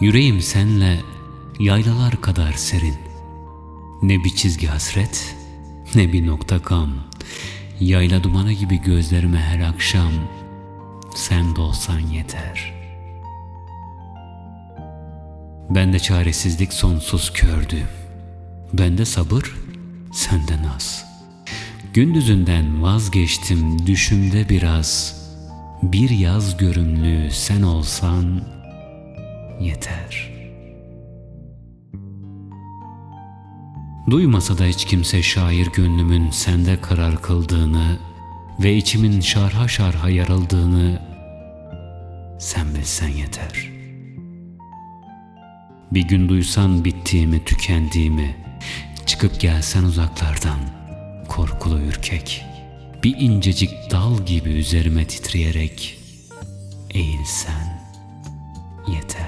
Yüreğim senle yaylalar kadar serin. Ne bir çizgi hasret, ne bir nokta gam. Yayla dumanı gibi gözlerime her akşam sen dolsan yeter. Bende çaresizlik sonsuz kördü. Bende sabır, sende naz. Gündüzünden vazgeçtim düşümde biraz. Bir yaz görümlü sen olsan yeter. Duymasa da hiç kimse şair gönlümün sende karar kıldığını ve içimin şarha şarha yarıldığını sen bilsen yeter. Bir gün duysan bittiğimi, tükendiğimi, çıkıp gelsen uzaklardan, korkulu ürkek, bir incecik dal gibi üzerime titreyerek eğilsen yeter.